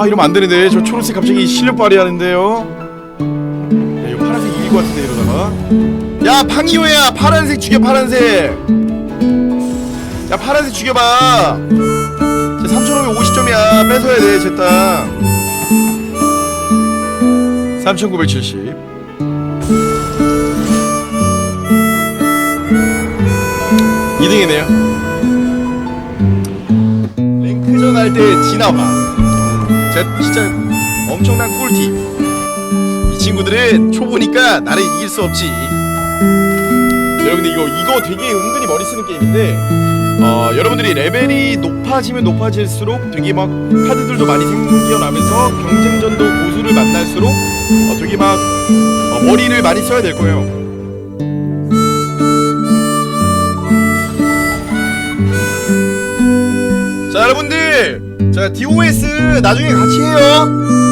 아 이러면 안 되는데 저 초록색 갑자기 실력 발휘하는데요. 야, 이거 파란색 이길 것 같은데 이러다가. 야 팡이오야 파란색 죽여 파란색. 야 파란색 죽여봐. 제 3,550점이야 뺏어야 돼 제 땅. 3,970. 이등이네요 랭크전 할 때 지나봐. 진짜 엄청난 꿀팁. 이 친구들은 초보니까 나를 이길 수 없지. 여러분들 이거 이거 되게 은근히 머리 쓰는 게임인데 어, 여러분들이 레벨이 높아지면 높아질수록 되게 막 카드들도 많이 생겨나면서 경쟁전도 고수를 만날수록 어, 되게 막 어, 머리를 많이 써야 될 거예요. 자 여러분들 자 DOS 나중에 같이 해요